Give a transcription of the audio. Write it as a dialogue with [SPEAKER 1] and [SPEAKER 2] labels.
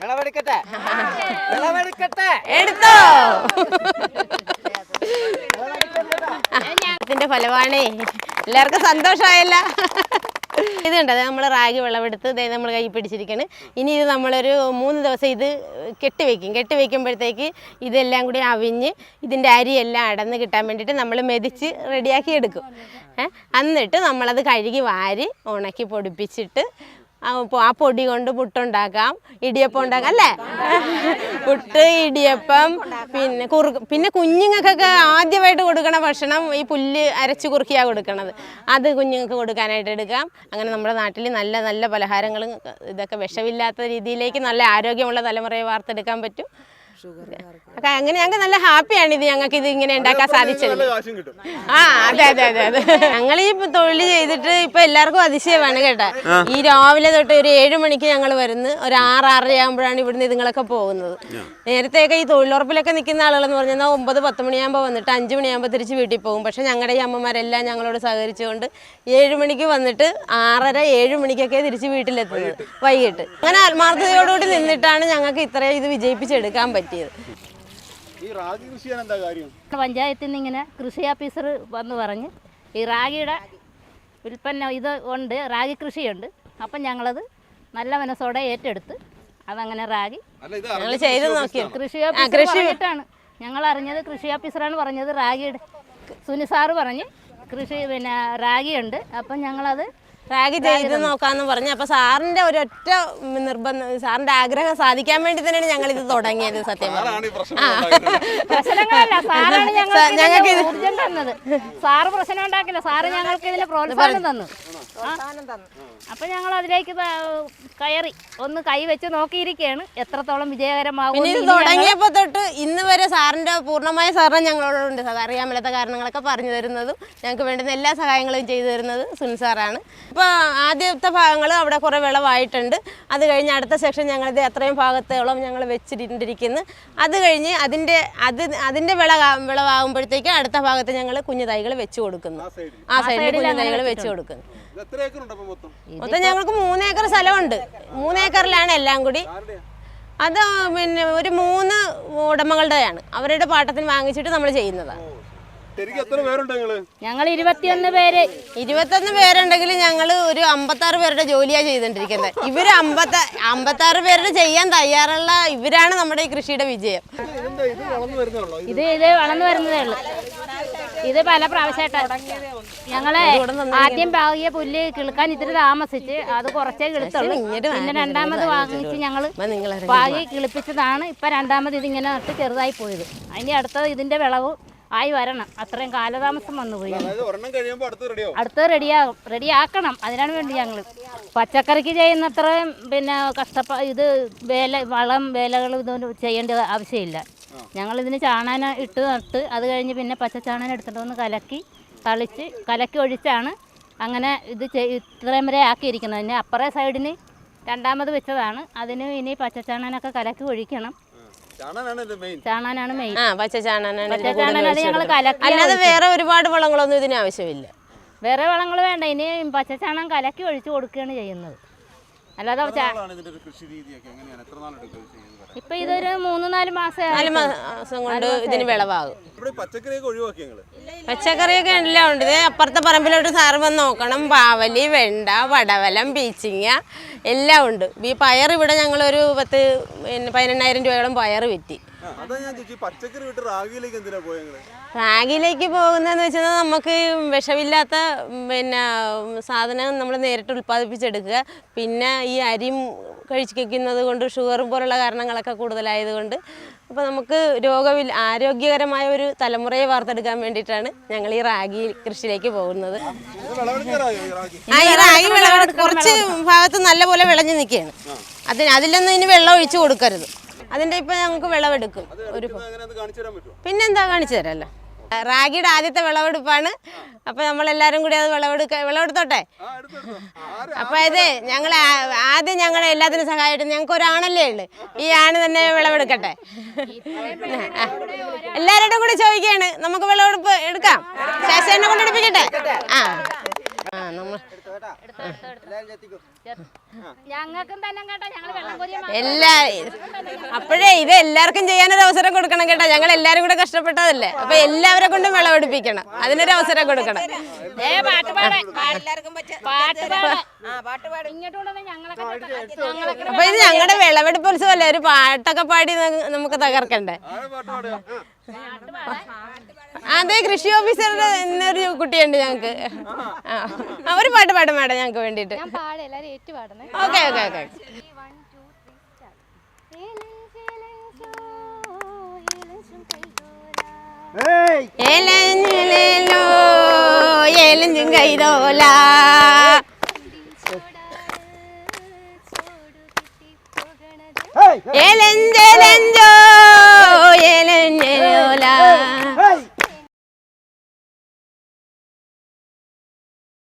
[SPEAKER 1] വിളവെടുക്കട്ടെ. വിളവെടുക്കട്ടെ.
[SPEAKER 2] എടുത്തോ? ഇതിന്റെ ഫലമാണേ എല്ലാവർക്കും സന്തോഷമായല്ല. ഇതുണ്ട് അത് നമ്മൾ റാഗി വിളവെടുത്ത് ദേ നമ്മൾ കൈ പിടിച്ചിരിക്കണ്. ഇനി ഇത് നമ്മളൊരു മൂന്ന് ദിവസം ഇത് കെട്ടിവെക്കും. കെട്ടിവെക്കുമ്പോഴത്തേക്ക് ഇതെല്ലാം കൂടി അവിഞ്ഞ് ഇതിന്റെ അരിയെല്ലാം അടന്ന് കിട്ടാൻ വേണ്ടിയിട്ട് നമ്മൾ മെതിച്ച് റെഡിയാക്കി എടുക്കും. എന്നിട്ട് നമ്മളത് കഴുകി വാരി ഉണക്കി പൊടിപ്പിച്ചിട്ട് ആ പൊടി കൊണ്ട് പുട്ടുണ്ടാക്കാം. ഇടിയപ്പം ഉണ്ടാക്കാം അല്ലേ? പുട്ട് ഇടിയപ്പം പിന്നെ കുറു പിന്നെ കുഞ്ഞുങ്ങൾക്കൊക്കെ ആദ്യമായിട്ട് കൊടുക്കണ ഭക്ഷണം ഈ പുല്ല് അരച്ച് കുറുക്കിയാ കൊടുക്കണത്. അത് കുഞ്ഞുങ്ങൾക്ക് കൊടുക്കാനായിട്ട് എടുക്കാം. അങ്ങനെ നമ്മുടെ നാട്ടിൽ നല്ല നല്ല പലഹാരങ്ങളും ഇതൊക്കെ വിഷമില്ലാത്ത രീതിയിലേക്ക് നല്ല ആരോഗ്യമുള്ള തലമുറയെ വാർത്തെടുക്കാൻ പറ്റും. അങ്ങനെ ഞങ്ങൾക്ക് നല്ല ഹാപ്പിയാണ് ഇത് ഞങ്ങൾക്ക് ഇത് ഇങ്ങനെ ഉണ്ടാക്കാൻ സാധിച്ചത്. ആ അതെ അതെ അതെ അതെ. ഞങ്ങൾ ഈ തൊഴിൽ ചെയ്തിട്ട് ഇപ്പൊ എല്ലാവർക്കും അതിശയമാണ് കേട്ടാ. ഈ രാവിലെ തൊട്ട് ഒരു ഏഴ് മണിക്ക് ഞങ്ങൾ വരുന്നു ഒരു ആറ് ആറര ആകുമ്പോഴാണ് ഇവിടുന്ന് ഇതുങ്ങളൊക്കെ പോകുന്നത്. നേരത്തെയൊക്കെ ഈ തൊഴിലുറപ്പിലൊക്കെ നിൽക്കുന്ന ആളുകളെന്ന് പറഞ്ഞാൽ ഒമ്പത് പത്ത് മണിയാകുമ്പോൾ വന്നിട്ട് അഞ്ച് മണിയാകുമ്പോൾ തിരിച്ച് വീട്ടിൽ പോകും. പക്ഷെ ഞങ്ങളുടെ ഈ അമ്മമാരെല്ലാം ഞങ്ങളോട് സഹകരിച്ചുകൊണ്ട് ഏഴ് മണിക്ക് വന്നിട്ട് ആറര ഏഴ് മണിക്കൊക്കെ തിരിച്ച് വീട്ടിലെത്തുന്നത് വൈകിട്ട്. അങ്ങനെ ആത്മാർത്ഥതയോടുകൂടി നിന്നിട്ടാണ് ഞങ്ങൾക്ക് ഇത്രയും ഇത് വിജയിപ്പിച്ചെടുക്കാൻ പറ്റിയത്
[SPEAKER 3] ഈ റാഗി കൃഷി ചെയ്യാൻ എന്താ കാര്യം?
[SPEAKER 4] പഞ്ചായത്തിൽ നിന്ന് ഇങ്ങനെ കൃഷി ഓഫീസർ വന്ന് പറഞ്ഞ് ഈ റാഗിയുടെ ഉൽപ്പന്നം ഇത് ഉണ്ട് റാഗി കൃഷിയുണ്ട്. അപ്പം ഞങ്ങളത് നല്ല മനസ്സോടെ ഏറ്റെടുത്ത് അതങ്ങനെ റാഗി
[SPEAKER 3] അല്ല ഇത്
[SPEAKER 2] ഞങ്ങൾ ചെയ്ത് നോക്കി
[SPEAKER 4] കൃഷി ഓഫീസർ പറഞ്ഞിട്ടാണ്. ഞങ്ങൾ അറിഞ്ഞത് കൃഷി ഓഫീസറാണ് പറഞ്ഞത് റാഗിയുടെ. സുനി സാറ് പറഞ്ഞ് കൃഷി പിന്നെ റാഗിയുണ്ട്. അപ്പം ഞങ്ങളത്
[SPEAKER 2] റാഗി ചെയ്ത് നോക്കാന്ന് പറഞ്ഞു. അപ്പൊ സാറിന്റെ ഒരൊറ്റ നിർബന്ധം സാറിന്റെ ആഗ്രഹം സാധിക്കാൻ വേണ്ടി തന്നെയാണ് ഞങ്ങൾ ഇത് തുടങ്ങിയത് സത്യം ഞങ്ങൾക്ക്
[SPEAKER 4] ഊർജം തന്നത്. സാറ് പ്രശ്നം ഉണ്ടാക്കില്ല. സാറ് ഞങ്ങൾക്ക് ഇതിന് പ്രോത്സാഹനം തന്നു. അപ്പൊ ഞങ്ങൾ അതിലേക്ക് കയറി ഒന്ന് കൈ വെച്ച് നോക്കിയിരിക്കുകയാണ്. എത്രത്തോളം വിജയകരമാകും
[SPEAKER 2] ഇത് തുടങ്ങിയപ്പോ തൊട്ട് ഇന്ന് വരെ സാറിന്റെ പൂർണമായ സാറിനെ ഞങ്ങളോടുണ്ട്. സാർ അറിയാൻ മേലാത്ത കാരണങ്ങളൊക്കെ പറഞ്ഞു തരുന്നതും ഞങ്ങൾക്ക് വേണ്ടുന്ന എല്ലാ സഹായങ്ങളും ചെയ്തു തരുന്നത് സുൻ സാറാണ്. ഇപ്പോൾ ആദ്യത്തെ ഭാഗങ്ങൾ അവിടെ കുറേ വിളവായിട്ടുണ്ട് അത് കഴിഞ്ഞ് അടുത്ത സെക്ഷൻ ഞങ്ങളിത് എത്രയും ഭാഗത്തോളം ഞങ്ങൾ വെച്ചിട്ടിരിക്കുന്നു അത് കഴിഞ്ഞ് അതിന്റെ അത് അതിന്റെ വിള വിളവാകുമ്പോഴത്തേക്ക് അടുത്ത ഭാഗത്ത് ഞങ്ങൾ കുഞ്ഞു തൈകൾ വെച്ച് കൊടുക്കുന്നു.
[SPEAKER 3] ആ സൈഡിൽ
[SPEAKER 2] കുഞ്ഞു തൈകൾ വെച്ച് കൊടുക്കുന്നു.
[SPEAKER 3] ഇത് എത്ര ഏക്കർ ഉണ്ട് അപ്പൊ മൊത്തം?
[SPEAKER 2] ഞങ്ങൾക്ക് മൂന്നേക്കർ സ്ഥലമുണ്ട്. മൂന്നേക്കറിലാണ് എല്ലാം കൂടി. അത് പിന്നെ ഒരു മൂന്ന് ഉടമകളുടെയാണ്. അവരുടെ പാട്ടത്തിന് വാങ്ങിച്ചിട്ട് നമ്മൾ ചെയ്യുന്നതാണ്
[SPEAKER 3] ശരിക്കും എത്ര പേരുണ്ട് നിങ്ങൾ?
[SPEAKER 4] ഞങ്ങൾ ഇരുപത്തിയൊന്ന് പേര്.
[SPEAKER 2] ഇരുപത്തൊന്ന് പേരുണ്ടെങ്കിൽ ഞങ്ങൾ ഒരു അമ്പത്താറ് പേരുടെ ജോലിയാണ് ചെയ്തോണ്ടിരിക്കുന്നത് ഇവർ അമ്പത്ത അമ്പത്താറ് പേരുടെ ചെയ്യാൻ തയ്യാറുള്ള ഇവരാണ് നമ്മുടെ ഈ കൃഷിയുടെ വിജയം.
[SPEAKER 3] ഇതെന്താ ഇത്
[SPEAKER 4] ഇത് ഇത് വളർന്നു വരുന്നതേ ഉള്ളൂ. ഇത് പല പ്രാവശ്യമായിട്ട് ഞങ്ങളെ ആദ്യം പാകിയ പുല്ല് കിളുക്കാൻ ഇത്തിരി താമസിച്ച് അത് കുറച്ചേ കിളുത്തുള്ളൂ. പിന്നെ രണ്ടാമത് വാങ്ങിച്ച് ഞങ്ങൾ പാകി കിളിപ്പിച്ചതാണ്. ഇപ്പൊ രണ്ടാമത് ഇതിങ്ങനെ നട്ട് ചെറുതായി പോയത്. അതിന്റെ അടുത്തത് ഇതിന്റെ വിളവ് ആയി വരണം. അത്രയും കാലതാമസം വന്നു പോയി.
[SPEAKER 3] അതായത് ഒരെണ്ണം കഴിയുമ്പോ അടുത്ത് റെഡിയാവും
[SPEAKER 4] അടുത്തത് റെഡിയാകും റെഡിയാക്കണം അതിനാണ് വേണ്ടി ഞങ്ങൾ പച്ചക്കറിക്ക് ചെയ്യുന്നത്രയും പിന്നെ കഷ്ടപ്പ ഇത് വേല വളം വേലകൾ ഇതൊന്നും ചെയ്യേണ്ട ആവശ്യമില്ല. ഞങ്ങൾ ഇതിന് ചാണാന ഇട്ട് നട്ട് അത് കഴിഞ്ഞ് പിന്നെ പച്ച പച്ചച്ചാണാനം എടുത്തിട്ട് വന്ന് കലക്കി തളിച്ച് കലക്കി ഒഴിച്ചാണ് അങ്ങനെ ഇത് ഇത്രയും വരെ ആക്കിയിരിക്കുന്നത്. പിന്നെ അപ്പറേ സൈഡിന് രണ്ടാമത് വെച്ചതാണ്. അതിന് ഇനി പച്ചച്ചാണാനൊക്കെ കലക്കി ഒഴിക്കണം.
[SPEAKER 3] ചാണാനാണ് മെയിൻ
[SPEAKER 4] ചാണാനാണ്
[SPEAKER 2] ആ പച്ച
[SPEAKER 4] ഞങ്ങൾ കലക്കി
[SPEAKER 2] അല്ലാതെ വേറെ ഒരുപാട് വളങ്ങളൊന്നും ഇതിന് ആവശ്യമില്ല.
[SPEAKER 4] വേറെ വളങ്ങൾ വേണ്ട ഇനി പച്ച പച്ചച്ചാണം കലക്കി ഒഴിച്ചു കൊടുക്കുകയാണ് ചെയ്യുന്നത്. അല്ലാതെ? ഇപ്പൊ ഇതൊരു മൂന്ന് നാല് മാസം
[SPEAKER 2] നാല് മാസം കൊണ്ട് ഇതിന് വിളവാകും.
[SPEAKER 3] ഇവിടെ പച്ചക്കറിയൊക്കെ
[SPEAKER 2] എല്ലാം ഉണ്ട്. ഇത് അപ്പുറത്തെ പറമ്പിലോട്ട് സാറ് വന്ന് നോക്കണം. പാവലി വെണ്ട വടവലം പീച്ചിങ്ങ എല്ലാം ഉണ്ട്. ഈ പയർ ഇവിടെ ഞങ്ങളൊരു പത്ത് പിന്നെ പതിനെണ്ണായിരം രൂപയോളം പയർ വിറ്റി.
[SPEAKER 3] അതാ ഞാൻ ചോദിച്ചു ഈ പച്ചക്കറി വിട്ട് റാഗിയിലേക്ക് എന്തിനാ
[SPEAKER 2] പോകുന്നതെന്ന് വെച്ചാൽ നമുക്ക് വിഷമില്ലാത്ത പിന്നെ സാധനം നമ്മൾ നേരിട്ട് ഉൽപ്പാദിപ്പിച്ചെടുക്കുക. പിന്നെ ഈ അരി കഴിക്കുന്നത് കൊണ്ട് ഷുഗറും പോലുള്ള കാരണങ്ങളൊക്കെ കൂടുതലായതുകൊണ്ട്. അപ്പോൾ നമുക്ക് രോഗവി ആരോഗ്യകരമായ ഒരു തലമുറയെ വാർത്തെടുക്കാൻ വേണ്ടിയിട്ടാണ് ഞങ്ങൾ ഈ റാഗി കൃഷിയിലേക്ക് പോകുന്നത്. ആ ഈ റാഗി വിളവെടു കുറച്ച് ഭാഗത്ത് നല്ലപോലെ വിളഞ്ഞു നിൽക്കുകയാണ്. അതിന് അതിലൊന്നും ഇനി വെള്ളം ഒഴിച്ചു കൊടുക്കരുത്. അതിന്റെ ഇപ്പൊ ഞങ്ങൾക്ക് വിളവെടുക്കും. ഒരു പിന്നെന്താ കാണിച്ചു തരാമല്ലോ റാഗിയുടെ ആദ്യത്തെ വിളവെടുപ്പാണ്. അപ്പൊ നമ്മളെല്ലാരും കൂടി അത് വിളവെടുക്ക വിളവെടുത്തോട്ടെ? അപ്പൊ ഇത് ഞങ്ങൾ ആദ്യം ഞങ്ങൾ എല്ലാത്തിനും സഹായിട്ട് ഞങ്ങൾക്ക് ഒരാണല്ലേ ഉള്ളു. ഈ ആണ് തന്നെ വിളവെടുക്കട്ടെ. എല്ലാവരോടും കൂടി ചോദിക്കുകയാണ്. നമുക്ക് വിളവെടുപ്പ് എടുക്കാം. ശേഷം കൊണ്ട് എടുപ്പിക്കട്ടെ? ആ.
[SPEAKER 4] ഞങ്ങൾക്കും തന്നെ കേട്ടോ ഞങ്ങൾ
[SPEAKER 2] എല്ലാ അപ്പോഴേ ഇത് എല്ലാവർക്കും ചെയ്യാനൊരു അവസരം കൊടുക്കണം കേട്ടോ. ഞങ്ങൾ എല്ലാവരും കൂടെ കഷ്ടപ്പെട്ടതല്ലേ. അപ്പൊ എല്ലാവരെ കൊണ്ടും വിളവെടുപ്പിക്കണം. അതിനൊരു അവസരം കൊടുക്കണം. അപ്പൊ ഇത് ഞങ്ങളുടെ വിളവെടുപ്പ് ഉത്സവമല്ലേ? ഒരു പാട്ടൊക്കെ പാടി നമുക്ക് തകർക്കണ്ടേ? അതെ കൃഷി ഓഫീസറുടെ എന്നൊരു കുട്ടിയുണ്ട് ഞങ്ങക്ക്. അവർ പാട്ട് പാടും മാഡം
[SPEAKER 5] ഞങ്ങക്ക് വേണ്ടിട്ട്
[SPEAKER 2] ഓക്കെ ഓക്കെ ഓക്കെ. ഏലഞ്ചിലോ